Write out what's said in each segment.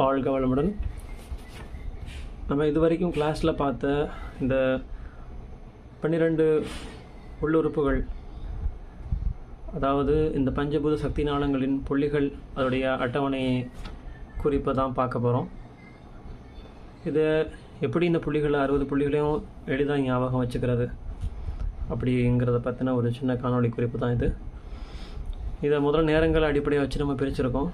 வாழ்க வளமுடன் நம்ம இது வரைக்கும் கிளாஸில் பார்த்த இந்த பன்னிரெண்டு உள்ளுறுப்புகள் அதாவது இந்த பஞ்சபூத சக்தி நாளங்களின் புள்ளிகள் அதோடைய அட்டவணையை குறிப்பை தான் பார்க்க போகிறோம் இதை எப்படி இந்த புள்ளிகளை அறுபது புள்ளிகளையும் எளிதாக ஞாபகம் வச்சுக்கிறது அப்படிங்கிறத பற்றின ஒரு சின்ன காணொளி குறிப்பு தான் இது. இதை முதல் நேரங்கள் அடிப்படையாக வச்சு நம்ம பிரிச்சிருக்கோம்.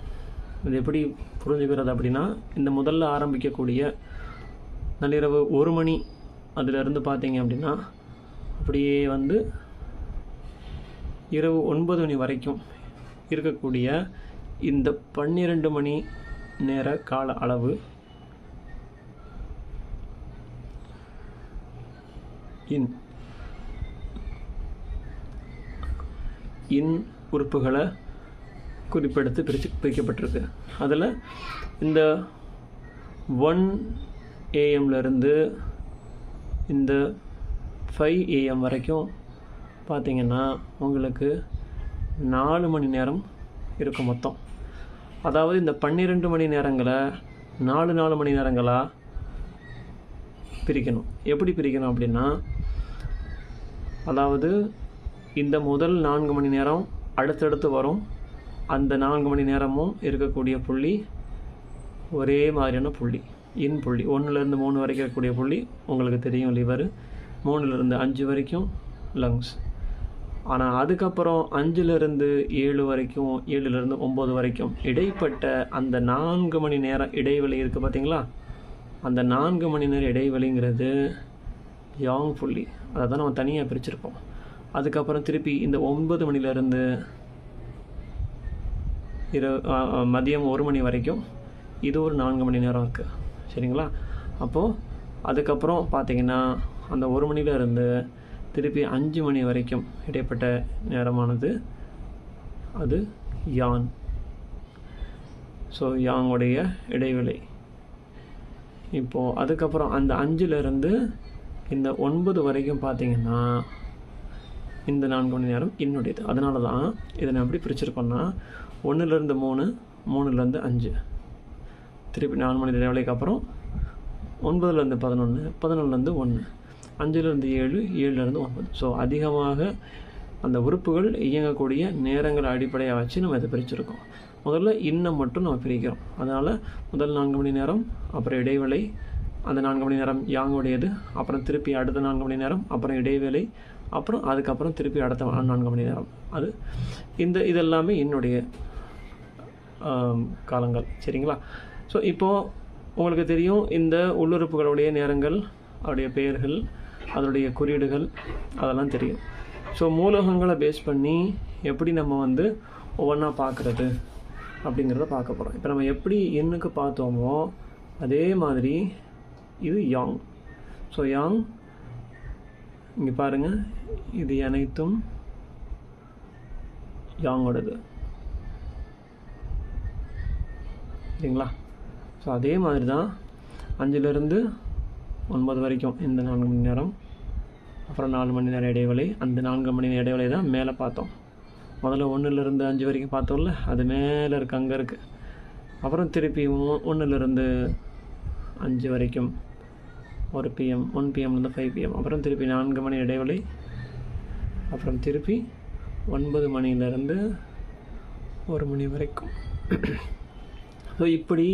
இது எப்படி புரிஞ்சுக்கிறது அப்படின்னா இந்த முதல்ல ஆரம்பிக்கக்கூடிய நள்ளிரவு ஒரு மணி அதிலிருந்து பார்த்தீங்க அப்படின்னா அப்படியே வந்து இரவு ஒன்பது மணி வரைக்கும் இருக்கக்கூடிய இந்த பன்னிரெண்டு மணி நேர கால அளவு இன் இன் உறுப்புகளை குறிப்பெடுத்து பிரித்து பிரிக்கப்பட்டிருக்கு. அதில் இந்த ஒன் ஏஎம்லேருந்து இந்த ஃபைவ் ஏஎம் வரைக்கும் பார்த்திங்கன்னா உங்களுக்கு நாலு மணி நேரம் இருக்கும் மொத்தம். அதாவது இந்த பன்னிரெண்டு மணி நேரங்களை நாலு நாலு மணி நேரங்களாக பிரிக்கணும். எப்படி பிரிக்கணும் அப்படின்னா அதாவது இந்த முதல் நான்கு மணி நேரம் அடுத்தடுத்து வரும். அந்த நான்கு மணி நேரமும் இருக்கக்கூடிய புள்ளி ஒரே மாதிரியான புள்ளி இன் புள்ளி. ஒன்றுலேருந்து மூணு வரைக்கும் இருக்கக்கூடிய புள்ளி உங்களுக்கு தெரியும் லிவர் மூணுலேருந்து அஞ்சு வரைக்கும் லங்ஸ் ஆனால் அதுக்கப்புறம் அஞ்சுலேருந்து ஏழு வரைக்கும் ஏழுலேருந்து ஒம்பது வரைக்கும் இடைப்பட்ட அந்த நான்கு மணி நேரம் இடைவெளி இருக்குது பார்த்தீங்களா அந்த நான்கு மணி நேரம் இடைவெளிங்கிறது யாங் புள்ளி. அதை தான் நம்ம தனியாக பிரிச்சிருப்போம். அதுக்கப்புறம் திருப்பி இந்த ஒன்பது மணிலேருந்து இரு மதியம் ஒரு மணி வரைக்கும் இது ஒரு நான்கு மணி நேரம் இருக்குது சரிங்களா? அப்போது அதுக்கப்புறம் பார்த்தீங்கன்னா அந்த ஒரு மணிலேருந்து திருப்பி அஞ்சு மணி வரைக்கும் இடைப்பட்ட நேரமானது அது யான். ஸோ யாங்குடைய இடைவெளி. இப்போது அதுக்கப்புறம் அந்த அஞ்சுலேருந்து இந்த ஒன்பது வரைக்கும் பார்த்தீங்கன்னா இந்த நான்கு மணி நேரம் என்னுடையது. அதனால தான் இதை நான் எப்படி பிரிச்சிருக்கோன்னா ஒன்றுலேருந்து மூணு மூணுலேருந்து அஞ்சு. திருப்பி நாலு மணி இடைவெளிக்கு அப்புறம் ஒன்பதுலேருந்து பதினொன்று பதினொன்றுலேருந்து ஒன்று அஞ்சுலேருந்து ஏழு ஏழுலேருந்து ஒன்பது. ஸோ அதிகமாக அந்த உறுப்புகள் இயங்கக்கூடிய நேரங்களை அடிப்படையாக வச்சு நம்ம இதை பிரிச்சுருக்கோம். முதல்ல இன்னும் மட்டும் நம்ம பிரிக்கிறோம். அதனால் முதல் நான்கு மணி நேரம் அப்புறம் இடைவேளை அந்த நான்கு மணி நேரம் யாங்குடையது அப்புறம் திருப்பி அடுத்த நான்கு மணி நேரம் அப்புறம் இடைவேளை அப்புறம் அதுக்கப்புறம் திருப்பி அடுத்த நான்கு மணி நேரம். அது இந்த இதெல்லாமே என்னுடைய காலங்கள். சரிங்களா? ஸோ இப்போது உங்களுக்கு தெரியும் இந்த உள்ளுறுப்புகளுடைய நேரங்கள் அதோடைய பெயர்கள் அதனுடைய குறியீடுகள் அதெல்லாம் தெரியும். ஸோ மூலகங்களை பேஸ் பண்ணி எப்படி நம்ம வந்து ஒவ்வொன்றா பார்க்குறது அப்படிங்கிறத பார்க்க போகிறோம் இப்போ நம்ம எப்படி எண்ணுக்கு பார்த்தோமோ அதே மாதிரி இது யாங் ஸோ யாங் இங்கே பாருங்கள் இது அனைத்தும் யாங்கோடது சரிங்களா? ஸோ அதே மாதிரி தான் அஞ்சுலேருந்து ஒன்பது வரைக்கும் இந்த நான்கு மணி நேரம் அப்புறம் நாலு மணி நேரம் இடைவெளி. அந்த நான்கு மணி நேரம் இடைவெளி தான் மேலே பார்த்தோம். முதல்ல ஒன்றுலேருந்து அஞ்சு வரைக்கும் பார்த்தோம்ல அது மேலே இருக்குது அங்கே இருக்குது அப்புறம் திருப்பி ஒன்றுலேருந்து அஞ்சு வரைக்கும் ஒரு பிஎம் ஒன் பிஎம்லேருந்து ஃபைவ் பிஎம் அப்புறம் திருப்பி நான்கு மணி இடைவெளி. அப்புறம் திருப்பி ஒன்பது மணிலேருந்து ஒரு மணி வரைக்கும். ஸோ இப்படி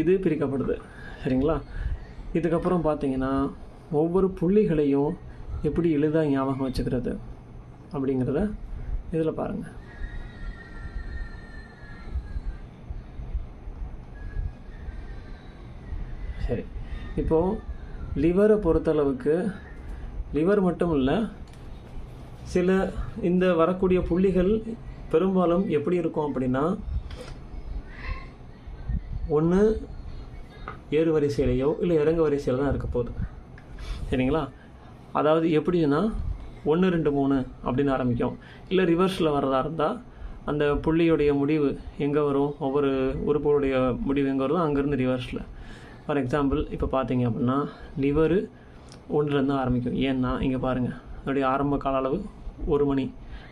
இது பிரிக்கப்படுது. சரிங்களா? இதுக்கப்புறம் பார்த்தீங்கன்னா ஒவ்வொரு புள்ளிகளையும் எப்படி எளிதாக ஞாபகம் வச்சுக்கிறது அப்படிங்கிறத இதில் பாருங்கள் சரி. இப்போது லிவரை பொறுத்தளவுக்கு லிவர் மட்டும் இல்லை சில இந்த வரக்கூடிய புள்ளிகள் பெரும்பாலும் எப்படி இருக்கும் அப்படின்னா ஒன்று ஏறு வரிசையிலையோ இல்லை இறங்கு வரிசையில் தான் இருக்க போகுது. சரிங்களா? அதாவது எப்படின்னா ஒன்று ரெண்டு மூணு அப்படின்னு ஆரம்பிக்கும். இல்லை ரிவர்ஸில் வர்றதா இருந்தால் அந்த புள்ளியுடைய முடிவு எங்கே வரும்? ஒவ்வொரு உறுப்புகளுடைய முடிவு எங்கே வருதோ அங்கேருந்து ரிவர்ஸில் ஃபார் எக்ஸாம்பிள் இப்போ பார்த்தீங்க அப்படின்னா லிவரு ஒன்றுலேருந்து ஆரம்பிக்கும். ஏன்னா இங்கே பாருங்கள் அதோடைய ஆரம்ப கால அளவு ஒரு மணி.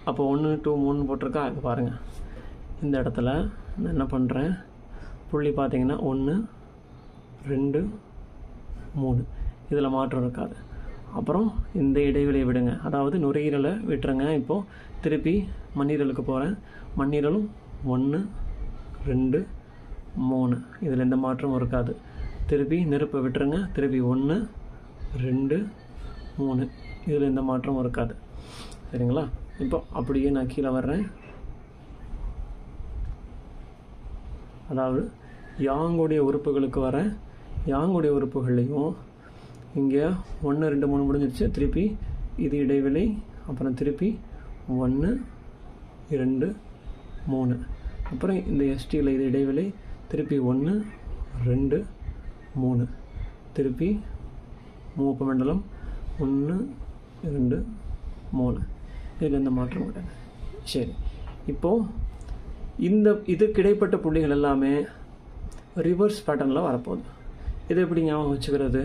அப்போ ஒன்று டூ மூணு போட்டிருக்கா? இங்கே பாருங்கள் இந்த இடத்துல நான் என்ன பண்ணுறேன் புள்ளி பார்த்திங்கன்னா ஒன்று ரெண்டு மூணு. இதில் மாற்றம் இருக்காது. அப்புறம் இந்த இடைவெளியை விடுங்க. அதாவது நுரையீரலை விட்டுருங்க. இப்போது திருப்பி மண்ணீரலுக்கு போகிறேன். மண்ணீரலும் ஒன்று ரெண்டு மூணு. இதில் எந்த மாற்றமும் இருக்காது. திருப்பி நெருப்பை விட்டுருங்க. திருப்பி ஒன்று ரெண்டு மூணு. இதில் எந்த மாற்றமும் இருக்காது. சரிங்களா? இப்போ அப்படியே நான் கீழே வர்றேன். அதாவது யாங்குடைய உறுப்புகளுக்கு வர யாங்குடைய உறுப்புகள்லையும் இங்கே ஒன்று ரெண்டு மூணு முடிஞ்சிருச்சு. திருப்பி இது இடைவெளி அப்புறம் திருப்பி ஒன்று இரண்டு மூணு. அப்புறம் இந்த எஸ்டியில் இது இடைவெளி திருப்பி ஒன்று ரெண்டு மூணு. திருப்பி மூப்பு மண்டலம் ஒன்று ரெண்டு மூணு. இதில் எந்த மாற்றம் கிடையாது சரி. இப்போது இந்த இதுக்கு இடைப்பட்ட புள்ளிகள் எல்லாமே ரிவர்ஸ் பேட்டர்னில் வரப்போகுது. இதை எப்படி ஞாபகம் வச்சுக்கிறது?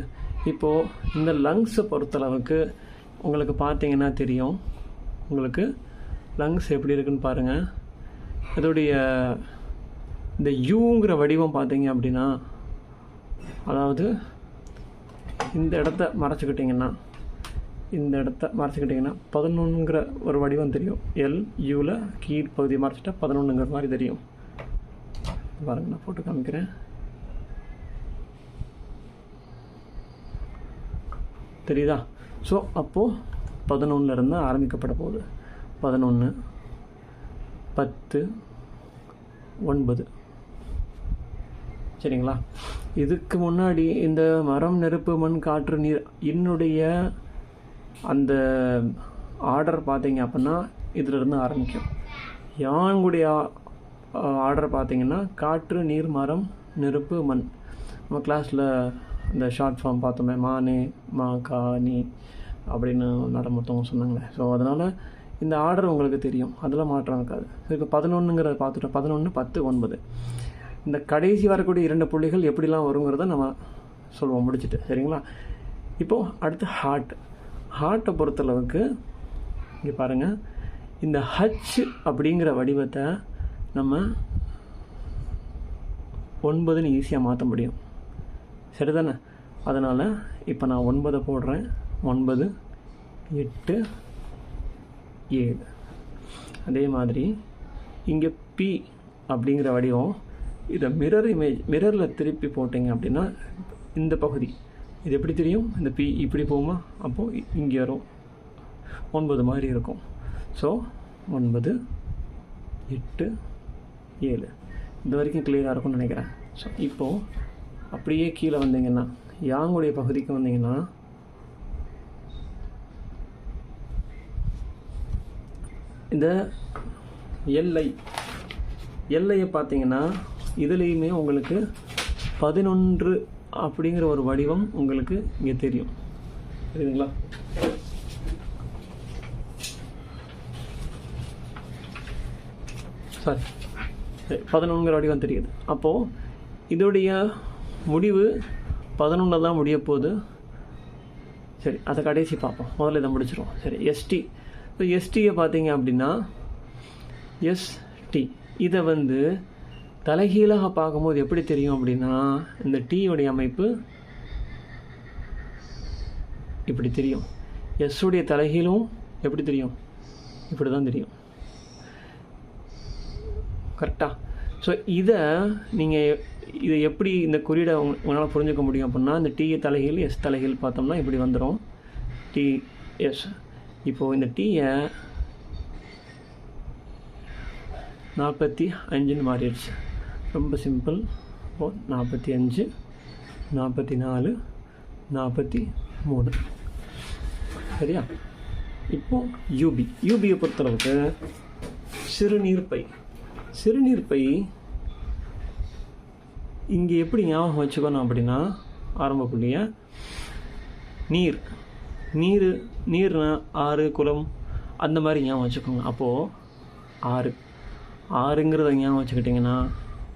இப்போது இந்த லங்ஸை பொறுத்தளவுக்கு உங்களுக்கு பார்த்தீங்கன்னா தெரியும். உங்களுக்கு லங்ஸ் எப்படி இருக்குன்னு பாருங்கள் இதோடைய இந்த யூங்கிற வடிவம் பார்த்தீங்க அப்படின்னா அதாவது இந்த இடத்த மறைச்சிக்கிட்டிங்கன்னா இந்த இடத்த மறைச்சிக்கிட்டிங்கன்னா பதினொன்றுங்கிற ஒரு வடிவம் தெரியும். எல் யூவில் கீழ் பகுதியை மறைச்சிட்டா பதினொன்றுங்கிற மாதிரி தெரியும். பாருங்க நான் போட்டு காமிக்கிறேன். தெரியுதா? ஸோ அப்போது பதினொன்றுலேருந்து ஆரம்பிக்கப்பட போகுது. பதினொன்று பத்து ஒன்பது. சரிங்களா? இதுக்கு முன்னாடி இந்த மரம் நெருப்பு மண் காற்று நீர் என்னுடைய அந்த ஆர்டர் பார்த்தீங்க அப்படின்னா இதிலிருந்து ஆரம்பிக்கும். யாங்குடைய ஆர்டர் பார்த்தீங்கன்னா காற்று நீர் மரம் நெருப்பு மண். நம்ம கிளாஸில் இந்த ஷார்ட் ஃபார்ம் பார்த்தோமே மானே மா கா நீ அப்படின்னு நடமுத்தவங்க சொன்னாங்களே. ஸோ அதனால் இந்த ஆர்டர் உங்களுக்கு தெரியும். அதில் மாற்றம் இருக்காது. இப்போ பதினொன்றுங்கிறத பார்த்துட்டோம். பதினொன்று பத்து ஒன்பது. இந்த கடைசி வரக்கூடிய இரண்டு புள்ளிகள் எப்படிலாம் வருங்கிறத நம்ம சொல்லுவோம் முடிச்சுட்டு. சரிங்களா? இப்போது அடுத்து ஹார்ட் ஹார்ட்டை பொறுத்தளவுக்கு இங்கே பாருங்கள் இந்த ஹச் அப்படிங்கிற வடிவத்தை நம்ம ஒன்பதுன்னு ஈஸியாக மாற்ற முடியும். சரிதானே? அதனால் இப்போ நான் ஒன்பதை போடுறேன். ஒன்பது எட்டு ஏழு. அதே மாதிரி இங்கே பி அப்படிங்கிற வடிவம் இதை மிரர் இமேஜ் மிரரில் திருப்பி போட்டிங்க அப்படின்னா இந்த பகுதி. இது எப்படி தெரியும்? இந்த பி இப்படி போகுமா? அப்போது இங்கே வரும். ஒன்பது மாதிரி இருக்கும். ஸோ ஒன்பது எட்டு ஏழு. இது வரைக்கும் கிளியராக இருக்கும்னு நினைக்கிறேன். ஸோ இப்போது அப்படியே கீழே வந்தீங்கன்னா யாங்குடைய பகுதிக்கு வந்தீங்கன்னா இந்த எல்லை எல்லையை பார்த்தீங்கன்னா இதுலேயுமே உங்களுக்கு பதினொன்று அப்படிங்கிற ஒரு வடிவம் உங்களுக்கு இங்கே தெரியும். புரியுதுங்களா? சாரி பதினொன்றுங்கிற வடிவம் தெரியுது அப்போது இதோடைய முடிவு பதினொன்றில் தான் முடிய போகுது. சரி அதை கடைசி பார்ப்போம். முதல்ல இதை முடிச்சிருவோம். சரி எஸ்டி இப்போ எஸ்டியை பார்த்தீங்க அப்படின்னா எஸ்டி இதை வந்து தலைகீழாக பார்க்கும்போது எப்படி தெரியும் அப்படின்னா இந்த டீயோடைய அமைப்பு இப்படி தெரியும். எஸ்ஸுடைய தலைகீழும் எப்படி தெரியும்? இப்படி தான் தெரியும். கரெக்டாக ஸோ இதை நீங்கள் இதை எப்படி இந்த குறியீடை உங்களால் புரிஞ்சுக்க முடியும் அப்படின்னா இந்த டி தலைகீழ் எஸ் தலைகீழ் பார்த்தோம்னா இப்படி வந்துடும் டி எஸ் இப்போது இந்த டீயை நாற்பத்தி அஞ்சுன்னு மாறிடுச்சு. ரொம்ப சிம்பிள். ஓ நாற்பத்தி அஞ்சு நாற்பத்தி நாலு நாற்பத்தி மூணு சரியா இப்போ யூபி யூபியை பொறுத்தளவுக்கு சிறுநீர் பை சிறுநீர் பை இங்கே எப்படி ஞாபகம் வச்சுக்கணும் அப்படின்னா ஆரம்ப புள்ளிய நீர். நீர் நீர்னா ஆறு குளம் அந்த மாதிரி ஞாபகம் வச்சுக்கோங்க. அப்போது ஆறு. ஆறுங்கிறத ஞாபகம் வச்சுக்கிட்டிங்கன்னா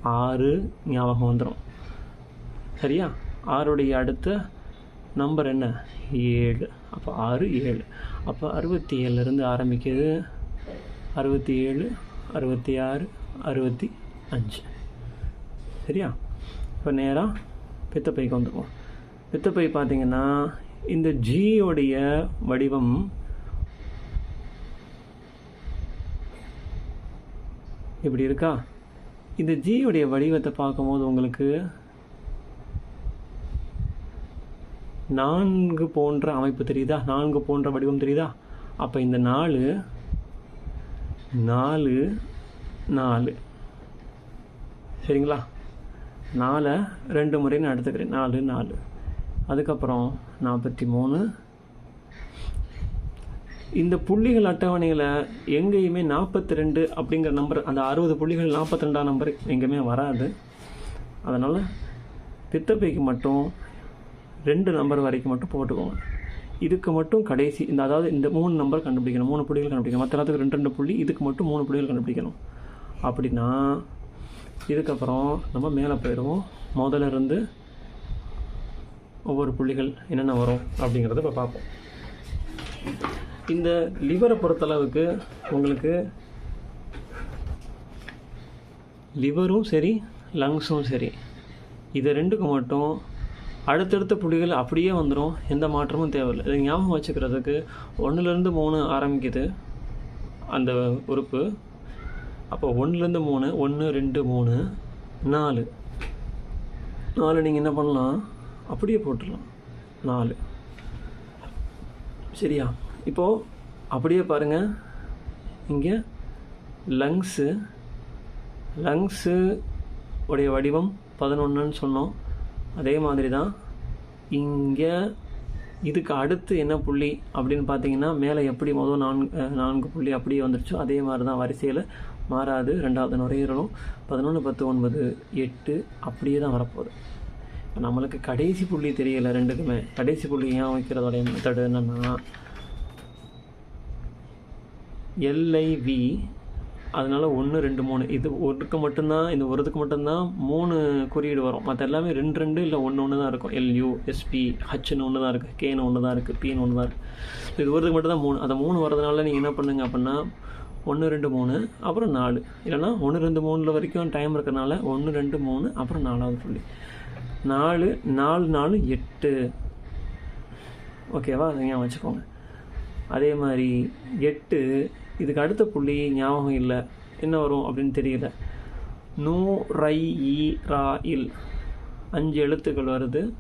ஆறு ஞாபகம் வந்துடும் சரியா? ஆறுடைய அடுத்த நம்பர் என்ன? ஏழு. அப்போ ஆறு ஏழு. அப்போ அறுபத்தி ஏழுலேருந்து ஆரம்பிக்குது. அறுபத்தி ஏழு அறுபத்தி ஆறு அறுபத்தி அஞ்சு. சரியா? இப்போ நேராக பித்தப்பைக்கு வந்துடுவோம் பித்தப்பை பார்த்தீங்கன்னா இந்த ஜியோடைய வடிவம் இப்படி இருக்கா? இந்த ஜியோடைய வடிவத்தை பார்க்கும்போது உங்களுக்கு நான்கு போன்ற அமைப்பு தெரியுதா? நான்கு போன்ற வடிவம் தெரியுதா? அப்போ இந்த நாலு நாலு நாலு. சரிங்களா? நாலை ரெண்டு முறை நான் எடுத்துக்கிறேன். நாலு நாலு. அதுக்கப்புறம் நாற்பத்தி மூணு. இந்த புள்ளிகள் அட்டவணையில் எங்கேயுமே நாற்பத்தி ரெண்டு அப்படிங்கிற நம்பர் அந்த அறுபது புள்ளிகள் நாற்பத்தி ரெண்டாம் நம்பர் எங்கேயுமே வராது. அதனால் பித்தப்பைக்கு மட்டும் ரெண்டு நம்பர் வரைக்கும் மட்டும் போட்டுக்கோங்க. இதுக்கு மட்டும் கடைசி இந்த அதாவது இந்த மூணு நம்பர் கண்டுபிடிக்கணும். மூணு புள்ளிகள் கண்டுபிடிக்கணும். மற்ற எல்லாத்துக்கு ரெண்டு ரெண்டு புள்ளி இதுக்கு மட்டும் மூணு புள்ளிகள் கண்டுபிடிக்கணும். அப்படின்னா இதுக்கப்புறம் நம்ம மேலே போயிடுவோம். முதல்ல இருந்து ஒவ்வொரு புள்ளிகள் என்னென்ன வரும் அப்படிங்கிறத இப்போ பார்ப்போம். இந்த லிவரை பொறுத்தளவுக்கு உங்களுக்கு லிவரும் சரி லங்ஸும் சரி. இது ரெண்டுக்கு மட்டும் அடுத்தடுத்த புள்ளிகள் அப்படியே வந்துடும் எந்த மாற்றமும் தேவையில்லை. இதை ஞாபகம் வச்சுக்கிறதுக்கு ஒன்றுலேருந்து மூணு ஆரம்பிக்குது. அந்த உறுப்பு அப்போ ஒன்றுலேருந்து மூணு ஒன்று ரெண்டு மூணு நாலு. நாலு நீங்கள் என்ன பண்ணலாம்? அப்படியே போட்டுடலாம். நாலு. சரியா? இப்போது அப்படியே பாருங்கள் இங்கே லங்ஸு லங்ஸு உடைய வடிவம் பதினொன்றுன்னு சொன்னோம். அதே மாதிரி தான் இங்கே இதுக்கு அடுத்து என்ன புள்ளி அப்படின்னு பார்த்தீங்கன்னா மேலே எப்படி மொதல் நான்கு நான்கு புள்ளி அப்படியே வந்துருச்சோ அதே மாதிரி தான் வரிசையில் மாறாது. ரெண்டாவது நுரையீரலும் பதினொன்று பத்து ஒன்பது எட்டு அப்படியே தான் வரப்போகுது. இப்போ நம்மளுக்கு கடைசி புள்ளி தெரியல ரெண்டுக்குமே. கடைசி புள்ளி ஏன் வைக்கிறதோடைய மெத்தடு என்னென்னா எல்ஐவி அதனால் ஒன்று ரெண்டு மூணு. இது ஒருக்கு மட்டும்தான் இந்த ஒருத்துக்கு மட்டும்தான் மூணு குறியீடு வரும். மற்ற எல்லாமே ரெண்டு ரெண்டு இல்லை ஒன்று ஒன்று தான் இருக்கும் எல்யூ எஸ்பி ஹச்னு ஒன்று தான் இருக்குது கேன்னு ஒன்று தான் இருக்குது பின்னு ஒன்று தான் இருக்குது இது ஒருத்துக்கு மட்டும் தான் மூணு. அந்த மூணு வரதுனால நீங்கள் என்ன பண்ணுங்க அப்படின்னா ஒன்று ரெண்டு மூணு அப்புறம் நாலு. இல்லைன்னா ஒன்று ரெண்டு மூணில் வரைக்கும் டைம் இருக்கிறனால ஒன்று ரெண்டு மூணு அப்புறம் நாலாவது புள்ளி. நாலு நாலு நாலு எட்டு. ஓகேவா? அதை ஞாபகம் வச்சுக்கோங்க. அதே மாதிரி எட்டு இதுக்கு அடுத்த புள்ளி ஞாபகம் இல்லை. என்ன வரும் அப்படின்னு தெரியல. நூ ரை ஈ ரா இல். அஞ்சு எழுத்துக்கள் வருது.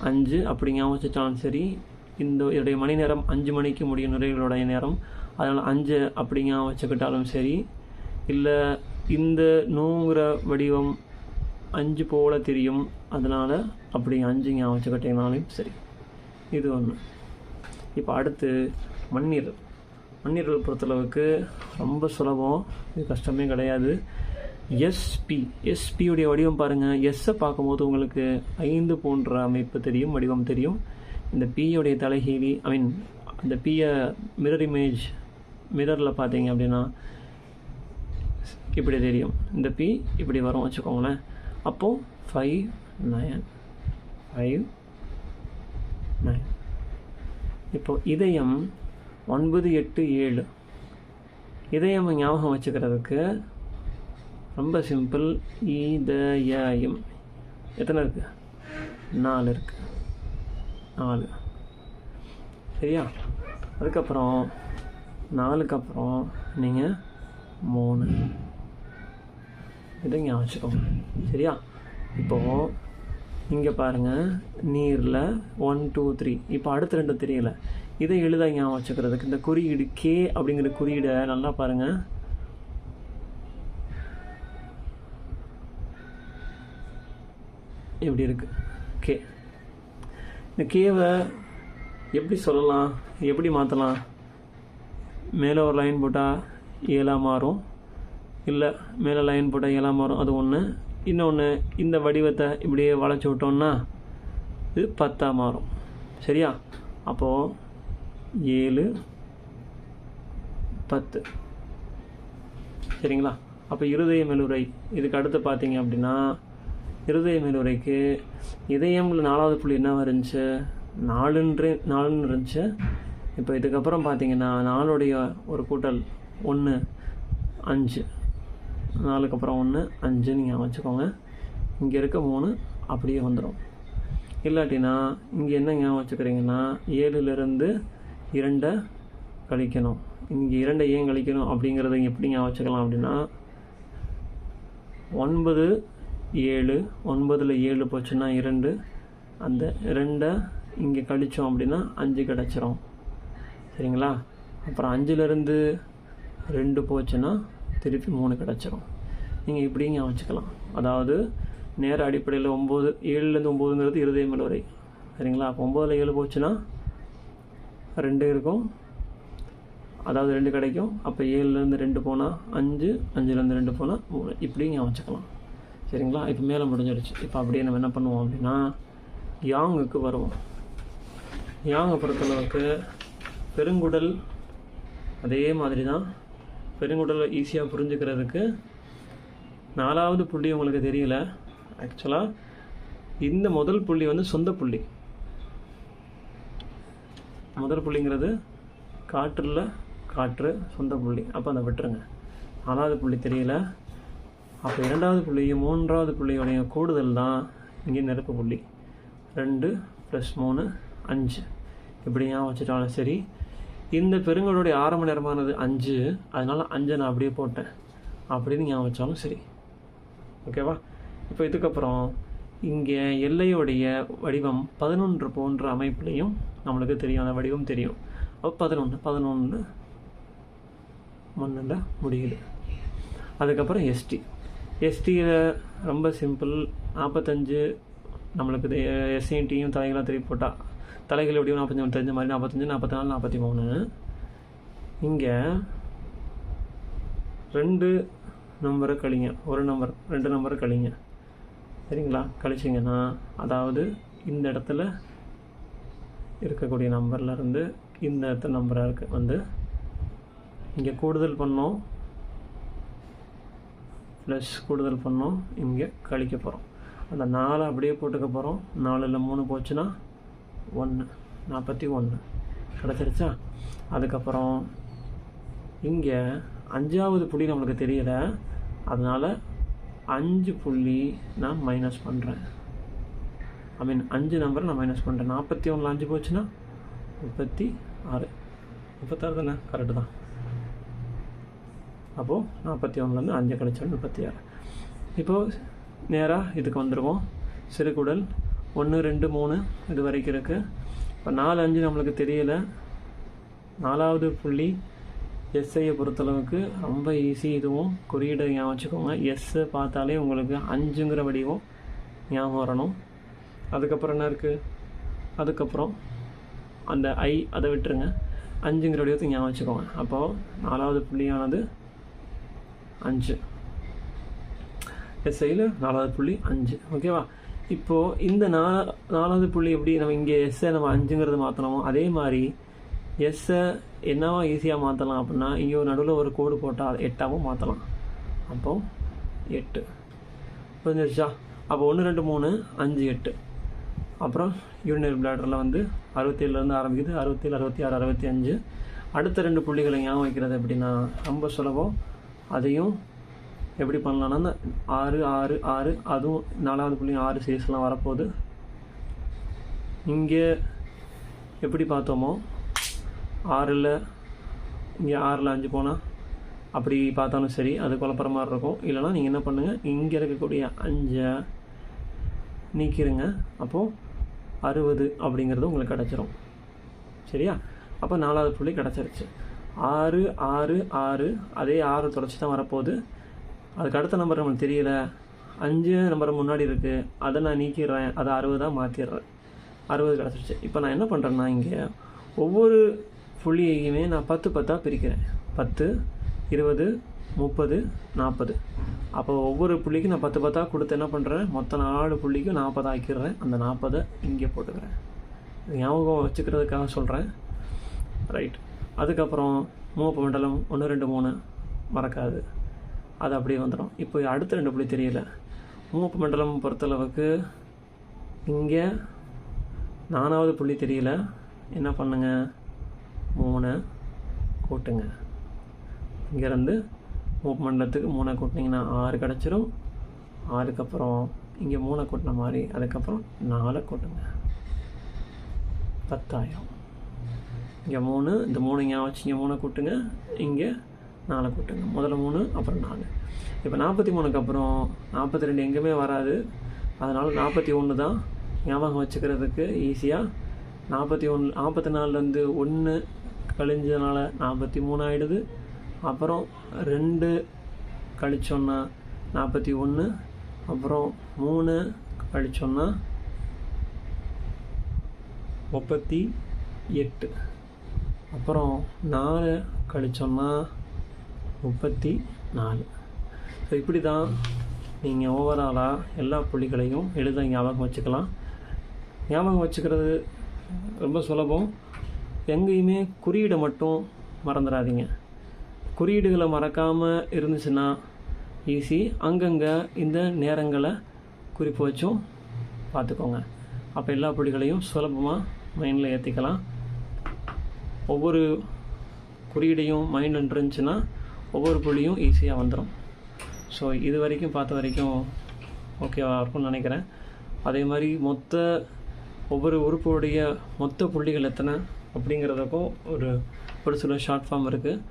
அஞ்சு அப்படி ஞாபகம் வச்சுட்டாலும் சரி. இந்த இதோடைய மணி நேரம் அஞ்சு மணிக்கு முடியும் நுரைகளுடைய நேரம். அதனால் அஞ்சு அப்படிங்க வச்சுக்கிட்டாலும் சரி. இல்லை இந்த நோங்கிற வடிவம் அஞ்சு போல தெரியும். அதனால் அப்படி அஞ்சு ஞாபகம் வச்சுக்கிட்டீங்கனாலும் சரி. இது ஒன்று இப்போ அடுத்து மண்ணீரல். மண்ணீரல் பொறுத்தளவுக்கு ரொம்ப சுலபம். இது கஷ்டமே கிடையாது. எஸ்பி எஸ்பியுடைய வடிவம் பாருங்கள் எஸ்ஸை பார்க்கும்போது உங்களுக்கு ஐந்து போன்ற அமைப்பு தெரியும் வடிவம் தெரியும். இந்த பியுடைய தலைகீழி ஐ மீன் அந்த பியை மிரர் இமேஜ் மிரரில் பார்த்தீங்க அப்படின்னா இப்படி தெரியும். இந்த பி இப்படி வரும் வச்சுக்கோங்களேன். அப்போது ஃபைவ் நயன் ஃபைவ் நைன் இப்போ இதயம் ஒன்பது எட்டு ஏழு. இதயம் ஞாபகம் வச்சுக்கிறதுக்கு ரொம்ப சிம்பிள் இதயம் எத்தனை இருக்குது நாலு இருக்குது நாலு. சரியா? அதுக்கப்புறம் நாலுக்கு அப்புறம் நீங்கள் மூணு. இதை ஞாபகம் வச்சுக்கோங்க. சரியா? இப்போது இங்கே பாருங்கள் நீரில் ஒன் டூ த்ரீ இப்போ அடுத்த ரெண்டு தெரியல. இதை எழுத ஞாபகம் வச்சுக்கிறதுக்கு இந்த குறியீடு கே அப்படிங்கிற குறியீடை நல்லா பாருங்கள் எப்படி இருக்குது கே இந்த கேவை எப்படி சொல்லலாம்? எப்படி மாற்றலாம் மேலே ஒரு லைன் போட்டால் ஏழாக மாறும். இல்லை மேலே லைன் போட்டால் ஏழாக மாறும். அது ஒன்று இன்னொன்று இந்த வடிவத்தை இப்படியே வளைச்சி விட்டோம்னா இது பத்தாக மாறும். சரியா? அப்போது ஏழு பத்து. சரிங்களா? அப்போ இருதய மெலுரை இதுக்கு அடுத்து பார்த்தீங்க அப்படின்னா இருதய மெலுரைக்கு இதயம்ல நாலாவது புள்ளி என்ன இருந்துச்சு? நாலுன்றே நாலுன்னு இருந்துச்சு. இப்போ இதுக்கப்புறம் பார்த்தீங்கன்னா நாளுடைய ஒரு கூட்டல் ஒன்று அஞ்சு. நாலுக்கு அப்புறம் ஒன்று அஞ்சு நீங்கள் வச்சுக்கோங்க இங்கே இருக்க மூணு அப்படியே வந்துடும் இல்லாட்டினா இங்கே என்ன ஞாபகம் வச்சுக்கிறீங்கன்னா ஏழுலேருந்து இரண்டை கழிக்கணும். இங்கே இரண்டை ஏன் கழிக்கணும் அப்படிங்கிறத எப்படி ஞாபகம் வச்சுக்கலாம் அப்படின்னா ஒன்பது ஏழு ஒன்பதில் ஏழு போச்சுன்னா இரண்டு. அந்த ரெண்டை இங்கே கழித்தோம் அப்படின்னா அஞ்சு கிடச்சிரும். சரிங்களா? அப்புறம் அஞ்சுலேருந்து ரெண்டு போச்சுன்னா திருப்பி மூணு கிடச்சிரும். நீங்கள் இப்படி ஞாபகம் வச்சுக்கலாம். அதாவது நேர அடிப்படையில் ஒம்பது ஏழுலேருந்து ஒம்போதுங்கிறது இருதய மேல் வரை. சரிங்களா? அப்போ ஒம்போதில் ஏழு போச்சுன்னா ரெண்டு இருக்கும். அதாவது ரெண்டு கிடைக்கும். அப்போ ஏழுலேருந்து ரெண்டு போனால் அஞ்சு அஞ்சுலேருந்து ரெண்டு போனால் மூணு. இப்படியும் ஞாபகம் வச்சுக்கலாம். சரிங்களா? இப்போ மேலே முடிஞ்சிடுச்சு இப்போ அப்படியே நம்ம என்ன பண்ணுவோம் அப்படின்னா யாங்குக்கு வருவோம். யாங்கை பொறுத்தளவுக்கு பெருங்குடல் அதே மாதிரி தான் பெருங்குடலை ஈஸியாக புரிஞ்சுக்கிறதுக்கு நாலாவது புள்ளி உங்களுக்கு தெரியல. ஆக்சுவலாக இந்த முதல் புள்ளி வந்து சொந்த புள்ளி. முதல் புள்ளிங்கிறது காற்றில் காற்று சொந்த புள்ளி. அப்போ அதை விட்டுருங்க. நாலாவது புள்ளி தெரியல. அப்போ இரண்டாவது புள்ளியும் மூன்றாவது புள்ளியோடைய கூடுதல் தான் இங்கே நெருப்பு புள்ளி. ரெண்டு ப்ளஸ் மூணு அஞ்சு. இப்படி வச்சுட்டாலும் சரி இந்த பெருங்கடோடைய ஆரம்ப நேரமானது அஞ்சு. அதனால் அஞ்சை நான் அப்படியே போட்டேன். அப்படின்னு ஞாபகம் வச்சாலும் சரி. ஓகேவா இப்போ இதுக்கப்புறம் இங்கே எல்லையுடைய வடிவம் பதினொன்று போன்ற அமைப்புலையும் நம்மளுக்கு தெரியும். அந்த வடிவம் தெரியும். அப்போ பதினொன்று பதினொன்று மண்ணில் முடியுது. அதுக்கப்புறம் எஸ்டி எஸ்டியில் ரொம்ப சிம்பிள் நாற்பத்தஞ்சு நம்மளுக்கு எஸ்சின்டியும் தலைகளாக திருப்பி போட்டால் தலைகள் எப்படியும் நாற்பத்தஞ்சு தெரிஞ்ச மாதிரி நாற்பத்தஞ்சு நாற்பத்தி நாலு நாற்பத்தி மூணு இங்கே ரெண்டு நம்பரை கழிங்க. ஒரு நம்பர் ரெண்டு நம்பரை கழிங்க. சரிங்களா? கழிச்சிங்கன்னா அதாவது இந்த இடத்துல இருக்கக்கூடிய நம்பர்ல இருந்து இந்த இடத்துல நம்பராக இருக்குது வந்து இங்கே கூடுதல் பண்ணோம். ப்ளஸ் கூடுதல் பண்ணோம். இங்கே கழிக்க போகிறோம் அந்த நாலு அப்படியே போட்டுக்க போகிறோம் நாலில் மூணு போச்சுன்னா ஒன்று நாற்பத்தி ஒன்று கிடச்சிருச்சா? அதுக்கப்புறம் இங்கே அஞ்சாவது புள்ளி நம்மளுக்கு தெரியல. அதனால் அஞ்சு புள்ளி நான் மைனஸ் பண்ணுறேன் ஐ மீன் அஞ்சு நம்பரை நான் மைனஸ் பண்ணுறேன் நாற்பத்தி ஒன்றில் அஞ்சு போச்சுன்னா முப்பத்தி ஆறு. முப்பத்தாறு தானே? கரெக்டு தான். அப்போது நாற்பத்தி ஒன்றுலேருந்து அஞ்சு கழிச்சாலும் முப்பத்தி ஆறு. இப்போது நேராக இதுக்கு வந்துடுவோம் சிறுகுடல் ஒன்று ரெண்டு மூணு. இது வரைக்கும் இருக்குது இப்போ நாலு அஞ்சு நம்மளுக்கு தெரியலை. நாலாவது புள்ளி எஸ்ஐயை பொறுத்தளவுக்கு ரொம்ப ஈஸி இதுவும். குறியீடை ஞாபகம் வச்சுக்கோங்க. எஸ்ஸை பார்த்தாலே உங்களுக்கு அஞ்சுங்கிற வடிவம் ஞாபகம் வரணும். அதுக்கப்புறம் என்ன இருக்குது அதுக்கப்புறம் அந்த ஐ அதை விட்டுருங்க. அஞ்சுங்கிற வடிவத்தை ஞாபகம் வச்சுக்கோங்க. அப்போது நாலாவது புள்ளியானது அஞ்சு. எஸ்ஐயில் நாலாவது புள்ளி அஞ்சு. ஓகேவா இப்போது இந்த நா நாலாவது புள்ளி எப்படி நம்ம இங்கே எஸ்ஸை நம்ம அஞ்சுங்கிறது மாற்றணுமோ அதே மாதிரி எஸ்ஸை என்னவா ஈஸியாக மாற்றலாம் அப்படின்னா இங்கே ஒரு நடுவில் ஒரு கோடு போட்டால் எட்டாகவும் மாற்றலாம் அப்போ எட்டு. புரிஞ்சிருச்சா? அப்போ ஒன்று ரெண்டு மூணு அஞ்சு எட்டு. அப்புறம் யூனியர் பிளாடரில் வந்து அறுபத்தேழுலேருந்து ஆரம்பிக்குது. அறுபத்தேழு அறுபத்தி ஆறு அறுபத்தி அஞ்சு. அடுத்த ரெண்டு புள்ளிகளை ஞாபகம் வைக்கிறது எப்படின்னா ரொம்ப சுலபம். அதையும் எப்படி பண்ணலான்னா அந்த ஆறு ஆறு ஆறு அதுவும் நாலாவது புள்ளி ஆறு சைஸ்லாம் வரப்போகுது. இங்கே எப்படி பார்த்தோமோ ஆறில் இங்கே ஆறில் அஞ்சு போனால் அப்படி பார்த்தாலும் சரி அது குழப்பற மாதிரி இருக்கும். இல்லைனா நீங்கள் என்ன பண்ணுங்கள் இங்கே இருக்கக்கூடிய அஞ்சை நீக்கிருங்க. அப்போது அறுபது அப்படிங்கிறது உங்களுக்கு கிடச்சிரும். சரியா? அப்போ நாலாவது புள்ளி கிடச்சிருச்சு. ஆறு ஆறு ஆறு அதே ஆறு தொடச்சி தான் வரப்போகுது. அதுக்கு அடுத்த நம்பர் நம்மளுக்கு தெரியல. அஞ்சு நம்பர் முன்னாடி இருக்குது அதை நான் நீக்கிடுறேன். அதை அறுபதாக மாற்றிடுறேன் அறுபது கிடச்சிருச்சு. இப்போ நான் என்ன பண்ணுறேன்னா இங்கே ஒவ்வொரு புள்ளியையுமே நான் பத்து பத்தாக பிரிக்கிறேன். பத்து இருபது முப்பது நாற்பது அப்போ ஒவ்வொரு புள்ளிக்கும் நான் பத்து பத்தாக கொடுத்து என்ன பண்ணுறேன் மொத்த நாலு புள்ளிக்கும் நாற்பது ஆக்கிடுறேன். அந்த நாற்பதை இங்கே போட்டுக்கிறேன். ஞாபகம் வச்சுக்கிறதுக்காக சொல்கிறேன் ரைட் அதுக்கப்புறம் மூப்பு மண்டலம் ஒன்று ரெண்டு மூணு. மறக்காது. அது அப்படியே வந்துடும் இப்போ அடுத்த ரெண்டு புள்ளி தெரியல. மூப்பு மண்டலம் பொறுத்தளவுக்கு இங்கே நாலாவது புள்ளி தெரியல. என்ன பண்ணுங்க? மூணை கூட்டுங்க. இங்கேருந்து மூப்பு மண்டலத்துக்கு மூணை கூட்டினீங்கன்னா ஆறு கிடச்சிரும். ஆறுக்கப்புறம் இங்கே மூணை கூட்டின மாதிரி அதுக்கப்புறம் நாலை கூட்டுங்க. பத்தாயிரம். இங்கே மூணு இந்த மூணு ஞாபகம் வச்சு இங்கே மூணை கூட்டுங்க. இங்கே நாலை கூட்டுங்க முதல்ல மூணு அப்புறம் நாலு. இப்போ நாற்பத்தி மூணுக்கு அப்புறம் நாற்பத்தி ரெண்டு எங்கேயுமே வராது. அதனால் நாற்பத்தி ஒன்று தான் ஞாபகம் வச்சுக்கிறதுக்கு ஈஸியாக நாற்பத்தி ஒன்று நாற்பத்தி நாலுலேருந்து ஒன்று கழிஞ்சதுனால நாற்பத்தி மூணு ஆகிடுது அப்புறம் ரெண்டு கழிச்சோன்னா நாற்பத்தி ஒன்று அப்புறம் மூணு கழிச்சோன்னா முப்பத்தி எட்டு. அப்புறம் நாலு கழிச்சோன்னா முப்பத்தி நாலு. ஸோ இப்படி தான் நீங்கள் ஓவராலாக எல்லா புள்ளிகளையும் எழுத ஞாபகம் வச்சுக்கலாம். ஞாபகம் வச்சுக்கிறது ரொம்ப சுலபம். எங்கேயுமே குறியீடை மட்டும் மறந்துடாதீங்க. குறியீடுகளை மறக்காமல் இருந்துச்சுன்னா ஈஸி அங்கங்கே இந்த நேரங்களை குறிப்பு வச்சும் பார்த்துக்கோங்க. அப்போ எல்லா புள்ளிகளையும் சுலபமாக மைண்டில் ஏற்றிக்கலாம் ஒவ்வொரு குறியீடையும் மைண்டில் இருந்துச்சுன்னா ஒவ்வொரு புள்ளியும் ஈஸியாக வந்துடும் ஸோ இது வரைக்கும் பார்த்த வரைக்கும் ஓகேவா இருக்கும்னு நினைக்கிறேன். அதே மாதிரி மொத்த ஒவ்வொரு உறுப்புடைய மொத்த புள்ளிகள் எத்தனை அப்படிங்கிறதுக்கும் ஒரு ஒரு சில ஷார்ட் ஃபார்ம் இருக்குது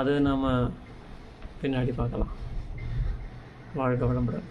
அதை நாம் பின்னாடி பார்க்கலாம். வாழ்க வளமுடன்.